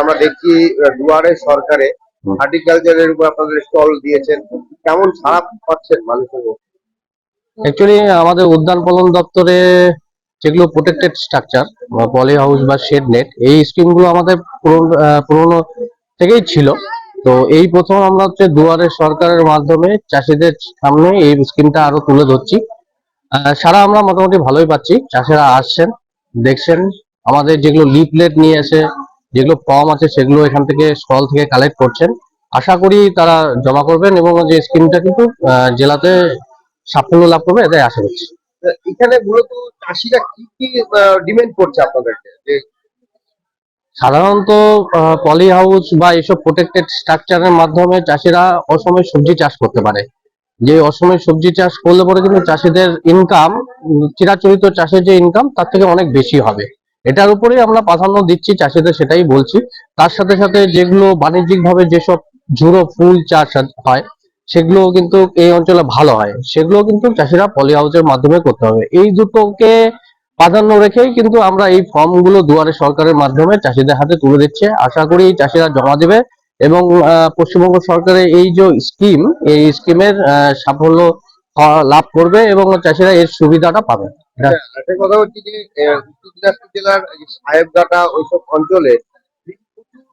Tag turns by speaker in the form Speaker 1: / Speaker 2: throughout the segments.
Speaker 1: আমরা দেখছি দুয়ারে সরকারে। হর্টিকালচারের উপর আপনাদের স্টল দিয়েছেন। কেমন সারা পাচ্ছেন মানুষের?
Speaker 2: অ্যাকচুয়ালি আমাদের উদ্যান পালন দপ্তরে যেগুলো প্রোটেক্টেড স্ট্রাকচার বা পলি হাউস বা শেড নেট এই স্কিমগুলো আমাদের পুরনো থেকেই ছিল। তো এই প্রথম আমরা হচ্ছে দুয়ারে সরকারের মাধ্যমে চাষিদের সামনে এই স্কিমটা আরও তুলে ধরছি। সারা আমরা মোটামুটি ভালোই পাচ্ছি। চাষিরা আসছেন দেখছেন। আমাদের যেগুলো লিফলেট নিয়ে এসে যেগুলো ফর্ম আছে সেগুলো এখান থেকে স্টল থেকে কালেক্ট করছেন। আশা করি তারা জমা করবেন এবং যে স্কিমটা কিন্তু জেলাতে সাফল্য লাভ করবে এটাই আশা করছি।
Speaker 1: এখানে মূলত চাষিরা কি কি ডিমান্ড করছে আপনাদেরকে? যে
Speaker 2: সাধারণত পলি হাউস বা এসব প্রোটেক্টেড স্ট্রাকচারের মাধ্যমে চাষিরা অসময়ে সবজি চাষ করতে পারে। যে অসময়ে সবজি চাষ করলে পরে কিন্তু চাষিদের ইনকাম চিরাচরিত চাষের যে ইনকাম তার থেকে অনেক বেশি হবে। এটার উপরেই আমরা প্রাধান্য দিচ্ছি, চাষিদের সেটাই বলছি। তার সাথে সাথে যেগুলো বাণিজ্যিকভাবে যেসব ঝুড়ো ফুল চাষ হয় সেগুলো কিন্তু এই অঞ্চলে ভালো হয়। সেগুলো কিন্তু চাষিরা পলি হাউসের মাধ্যমে করতে হবে। এই দুটোকে প্রাধান্য রেখেই কিন্তু আমরা এই ফর্মগুলো দুয়ারে সরকারের মাধ্যমে চাষিদের হাতে তুলে দিচ্ছে। আশা করি চাষিরা জমা দেবে এবং পশ্চিমবঙ্গ সরকারের এই যে স্কিম এই স্কিমের সাফল্য লাভ করবে এবং চাষিরা এর সুবিধাটা পাবে।
Speaker 1: একটা কথা হচ্ছে যে উত্তর দিনাজপুর জেলার সাহেবঘাটা ওইসব অঞ্চলে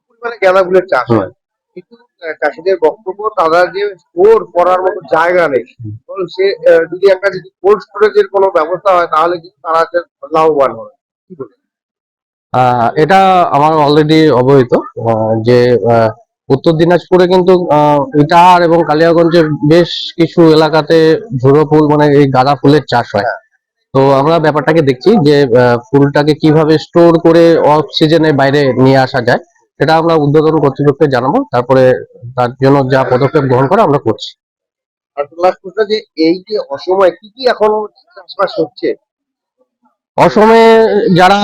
Speaker 1: পরিমাণে গাঁদা ফুলের চাষ হয়। কিন্তু চাষিদের বক্তব্য তারা যে স্টোর করার মতো জায়গা নেই। সে যদি একটা যদি কোল্ড স্টোরেজের কোনো ব্যবস্থা হয় তাহলে কিন্তু তারা লাভবান হবে।
Speaker 2: এটা আমার অলরেডি অবহিত যে আহ, উত্তর দিনাজপুরে কিন্তু ইটাহার এবং কালিয়াগঞ্জে বেশ কিছু এলাকাতে ঝুড়ো ফুল মানে এই গাঁদা ফুলের চাষ হয়। তো আমরা ব্যাপারটাকে দেখছি যে ফুলটাকে কীভাবে স্টোর করে অফ সিজনে বাইরে নিয়ে আসা যায় সেটা আমরা উদ্বোধন কর্তৃপক্ষকে জানাব। তারপরে তার জন্য যা পদক্ষেপ গ্রহণ করে আমরা করছি।
Speaker 1: যে এই যে অসময় কি কি এখন চাষবাস হচ্ছে?
Speaker 2: অসমে যারা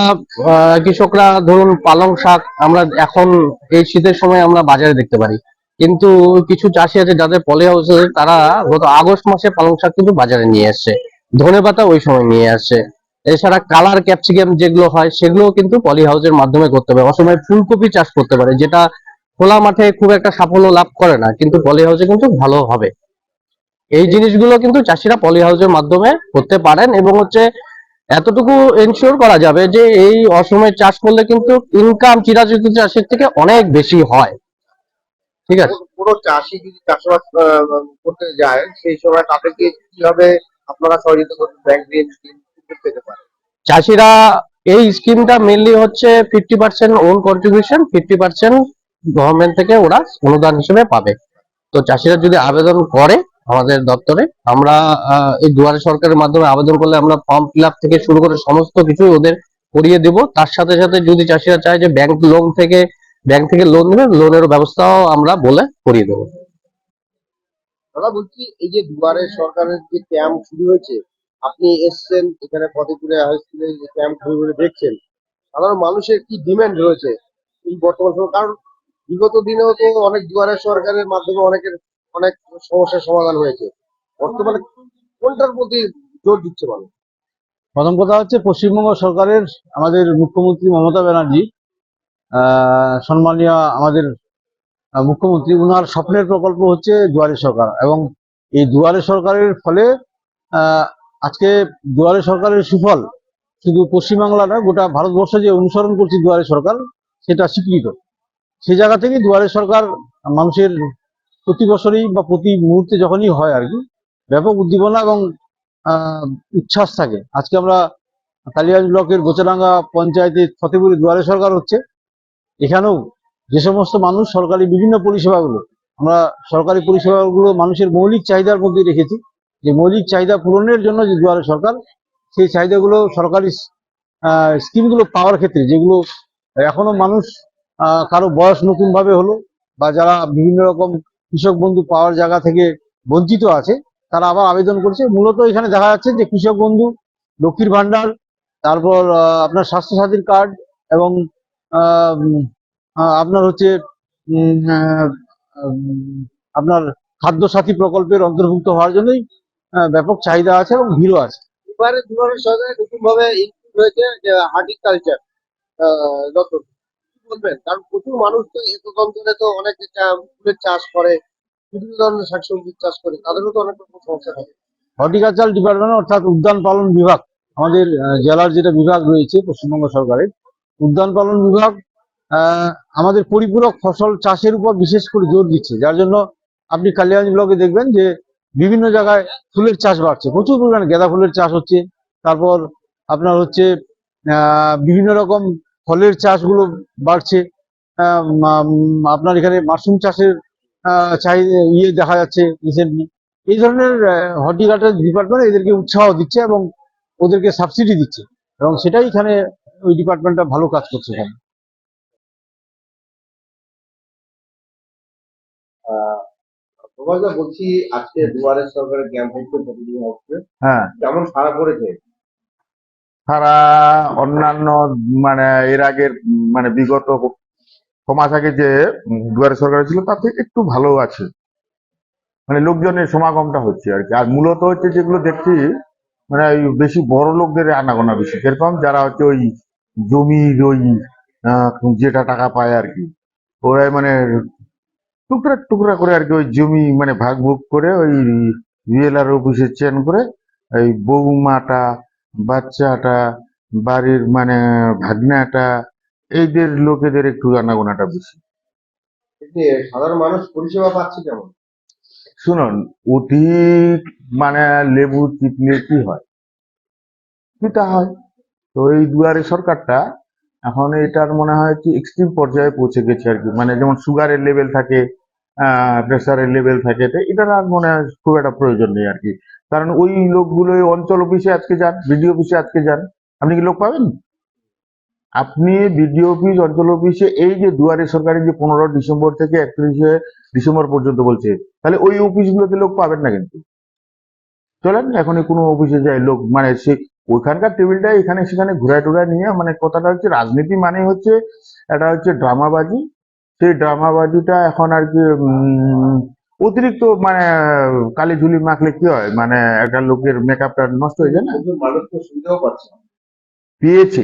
Speaker 2: কৃষকরা ধরুন পালং শাক আমরা এখন এই শীতের সময় আমরা বাজারে দেখতে পারি। কিন্তু কিছু চাষি আছে যাদের পলি হাউসে তারা গত আগস্ট মাসে পালং শাক কিন্তু বাজারে নিয়ে আসছে। ধনে পাতা ওই সময় নিয়ে আসছে। এছাড়া কালার ক্যাপসিকাম যেগুলো হয় সেগুলো কিন্তু পলি হাউসের মাধ্যমে করতে পারে। অসময় ফুলকপি চাষ করতে পারে, যেটা খোলা মাঠে খুব একটা সাফল্য লাভ করে না, কিন্তু পলি হাউসে কিন্তু ভালো হবে। এই জিনিসগুলো কিন্তু চাষিরা পলি হাউসের মাধ্যমে করতে পারেন এবং হচ্ছে এতটুকু এনশিওর করা যাবে যে এই অসময়ে চাষ করলে কিন্তু ইনকাম চিরাচরিত চাষের থেকে অনেক বেশি হয়। ঠিক আছে?
Speaker 1: পুরো চাষি যদি চাষবাস করতে যায় সেই সময় তাদেরকে কীভাবে আপনারা সহযোগিতা করবেন ব্যাংক ঋণ পেতে পারে
Speaker 2: চাষিরা এই স্কিমটা মেনলি হচ্ছে fifty percent own contribution fifty percent government থেকে ওরা অনুদান হিসেবে পাবে। তো চাষিরা যদি আবেদন করে আমাদের দপ্তরে। আমরা এই দুয়ারে সরকারের মাধ্যমে আবেদন করলে আমরা ফর্ম ফিল থেকে শুরু করে সমস্ত কিছু ওদের করিয়ে দেব। তার সাথে সাথে যদি চাষিরা চায় যে ব্যাংক লোন থেকে ব্যাংক থেকে লোন নেবে লোনের ব্যবস্থাও আমরা বলে করিয়ে দেবো।
Speaker 1: দাদা, বলছি এই যে দুয়ারে সরকারের যে ক্যাম্প শুরু হয়েছে, আপনি এসছেন এখানে ফতেপুরে হাই স্কুলে যে ক্যাম্প ঘুরে ঘুরে দেখছেন, সাধারণ মানুষের কি ডিমান্ড রয়েছে এই বর্তমান সময়? কারণ বিগত দিনেও তো অনেক দুয়ারে সরকারের মাধ্যমে অনেকের অনেক সমস্যার সমাধান হয়েছে। বর্তমানে কোনটার প্রতি জোর দিচ্ছে মানুষ?
Speaker 3: প্রথম কথা হচ্ছে পশ্চিমবঙ্গ সরকারের, আমাদের মুখ্যমন্ত্রী মমতা ব্যানার্জি সম্মানীয় আমাদের মুখ্যমন্ত্রী, উনার স্বপ্নের প্রকল্প হচ্ছে দুয়ারে সরকার এবং এই দুয়ারে সরকারের ফলে আজকে দুয়ারে সরকারের সুফল শুধু পশ্চিমবাংলা নয় গোটা ভারতবর্ষ যে অনুসরণ করছে দুয়ারে সরকার, সেটা স্বীকৃত। সেই জায়গা থেকে দুয়ারে সরকার মানুষের প্রতি বছরই বা প্রতি মুহূর্তে যখনই হয় আর কি, ব্যাপক উদ্দীপনা এবং উচ্ছ্বাস থাকে। আজকে আমরা কালিয়াজ ব্লকের গোচারাঙ্গা পঞ্চায়েতে ফতেপুরে দুয়ারে সরকার হচ্ছে। এখানেও যে সমস্ত মানুষ সরকারি বিভিন্ন পরিষেবাগুলো, আমরা সরকারি পরিষেবাগুলো মানুষের মৌলিক চাহিদার মধ্যে রেখেছি। যে মৌলিক চাহিদা পূরণের জন্য যে দুয়ারে সরকার, সেই চাহিদাগুলো সরকারি স্কিমগুলো পাওয়ার ক্ষেত্রে, যেগুলো এখনও মানুষ কারও বয়স নতুনভাবে হলো বা যারা বিভিন্ন রকম কৃষক বন্ধু পাওয়ার জায়গা থেকে বঞ্চিত আছে, তারা আবার আবেদন করছে। মূলত এখানে দেখা যাচ্ছে যে কৃষক বন্ধু, লক্ষ্মীর ভান্ডার, তারপর আপনার স্বাস্থ্যসাথীর কার্ড এবং আপনার হচ্ছে আপনার খাদ্য সাথী প্রকল্পের অন্তর্ভুক্ত হওয়ার জন্যই ব্যাপক চাহিদা আছে এবং ভিড়ও আছে।
Speaker 1: নতুন হার্টিকালচার কি বলবেন? কারণ প্রচুর মানুষ তো একতন্ত্রে তো অনেক ফুলের চাষ করে, বিভিন্ন ধরনের শাকসবজির চাষ করে, তাদেরও তো অনেক রকম সমস্যা থাকে।
Speaker 3: হর্টিকালচার ডিপার্টমেন্ট অর্থাৎ উদ্যান পালন বিভাগ, আমাদের জেলার যেটা বিভাগ রয়েছে পশ্চিমবঙ্গ সরকারের, উদ্যান পালন বিভাগ আমাদের পরিপূরক ফসল চাষের উপর বিশেষ করে জোর দিচ্ছে, যার জন্য আপনি কালিয়াগঞ্জ ব্লকে দেখবেন যে বিভিন্ন জায়গায় ফুলের চাষ বাড়ছে, প্রচুর পরিমাণে গাঁদা ফুলের চাষ হচ্ছে, তারপর আপনার হচ্ছে বিভিন্ন রকম ফলের চাষগুলো বাড়ছে। আপনার এখানে মাশরুম চাষের চাহিদা ইয়ে দেখা যাচ্ছে রিসেন্টলি এই ধরনের হর্টিকালচার ডিপার্টমেন্ট এদেরকে উৎসাহ দিচ্ছে এবং ওদেরকে সাবসিডি দিচ্ছে। এবং সেটাই এখানে ওই ডিপার্টমেন্টটা ভালো কাজ করছে এখানে।
Speaker 1: বলছি আজকে দুয়ারে সরকারের ক্যাম্প হচ্ছে।
Speaker 4: হ্যাঁ।
Speaker 1: কেমন সারা পড়েছে?
Speaker 4: তারা অন্যান্য মানে এর আগের মানে বিগত ছ মাস আগে যে দুয়ারে সরকার ছিল, তার থেকে একটু ভালো আছে। মানে লোকজনের সমাগমটা হচ্ছে আর কি। আর মূলত হচ্ছে যেগুলো দেখছি মানে ওই বেশি বড় লোকদের আনাগোনা বেশি। যেরকম যারা হচ্ছে ওই জমির ওই যেটা টাকা পায় আর কি, ওরাই মানে টুকরা টুকরা করে আর কি ওই জমি মানে ভাগ ভোগ করে ওই রিয়েলার অফিসে চেন করে, এই বৌমাটা বাচ্চাটা বাড়ির মানে ভাগনাটা এইদের লোকেদের একটু আনাগোনাটা বেশি।
Speaker 1: সাধারণ মানুষ পরিষেবা পাচ্ছে কেমন?
Speaker 4: শুনুন অধিক মানে লেবু চিপলে কি হয়? পিতা হয়? তো এই দুয়ারে সরকারটা এখন এটার মনে হয় কি এক্সট্রিম পর্যায়ে পৌঁছে গেছে আর কি। মানে যেমন সুগারের লেভেল থাকে প্রেসারের লেভেল থাকে তো এটার আর মনে হয় খুব একটা প্রয়োজন নেই আর কি। কারণ ওই লোকগুলো অঞ্চল অফিসে আজকে যান বিডিও অফিসে আজকে যান। আপনি কি লোক পাবেন? আপনি বিডিও অফিস অঞ্চল অফিসে এই যে দুয়ারে সরকারি যে পনেরো ডিসেম্বর থেকে একত্রিশে ডিসেম্বর পর্যন্ত বলছে, তাহলে ওই অফিসগুলোতে লোক পাবেন না কিন্তু। চলেন, এখনই কোনো অফিসে যায় লোক মানে সে ওইখানকার টেবিলটা এখানে সেখানে ঘুরায় টুরায় নিয়ে মানে কথাটা হচ্ছে রাজনীতি মানে হচ্ছে এটা হচ্ছে ড্রামাবাজি। সেই ড্রামাবাজিটা এখন আর কি অতিরিক্ত মানে কালি ঝুলি মাখলে কি হয়? মানে একটা লোকের মেকআপটা নষ্ট হয়ে যায় না?
Speaker 1: মানুষ তো সুবিধাও পাচ্ছে
Speaker 4: পেয়েছে।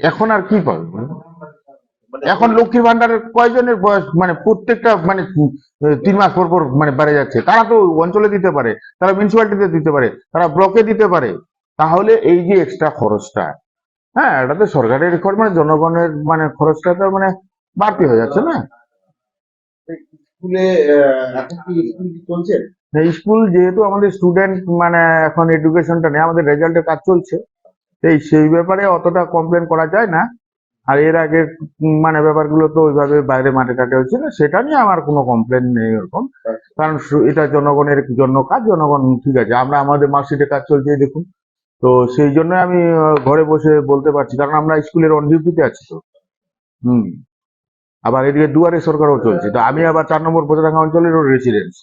Speaker 4: এখন আর কি পাবে
Speaker 1: মানে
Speaker 4: এখন লক্ষ্মীর ভান্ডারের কয়জনের বয়স? মানে প্রত্যেকটা মানে তিন মাস পর পর মানে বেড়ে যাচ্ছে। তারা তো অঞ্চলে দিতে পারে তারা মিউনিসিপালিটিতে দিতে পারে তারা ব্লকে দিতে পারে। তাহলে এই যে এক্সট্রা খরচটা হ্যাঁ এটা তো সরকারের খরচ মানে জনগণের মানে খরচটা তো মানে বাড়তি হয়ে যাচ্ছে না?
Speaker 1: স্কুলে এখন কি স্কুল চলছে?
Speaker 4: স্কুল যেহেতু আমাদের স্টুডেন্ট মানে এখন এডুকেশনটা নেই আমাদের রেজাল্টের কাজ চলছে। এই সেই ব্যাপারে অতটা কমপ্লেন করা যায় না। আর এর আগে মানে ব্যাপারগুলো তো ওইভাবে বাইরে মাঠে ঘাটে হচ্ছে না সেটা নিয়ে আমার কোনো কমপ্লেন নেই ওরকম। কারণ এটা জনগণের জন্য কাজ জনগণ ঠিক আছে আমরা আমাদের মার্কশিটে কাজ চলছে দেখুন। তো সেই জন্য আমি ঘরে বসে বলতে পারছি কারণ আমরা স্কুলের অন ডিউটিতে আছি তো। হুম। আবার এদিকে দুয়ারে সরকারও চলছে। তো আমি আবার চার নম্বর পতাকা অঞ্চলেরও রেসিডেন্স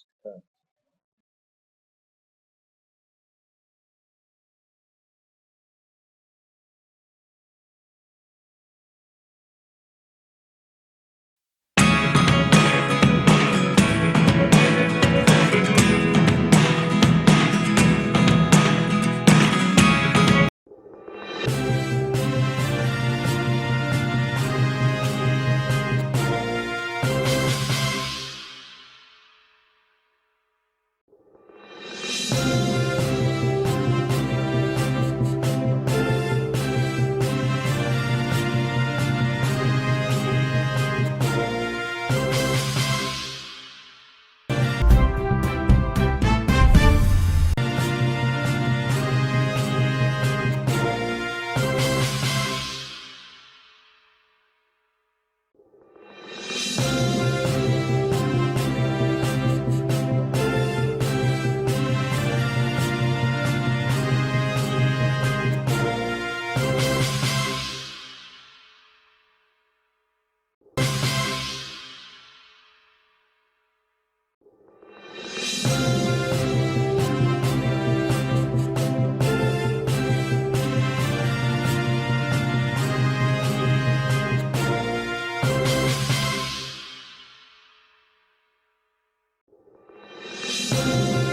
Speaker 4: Thank you.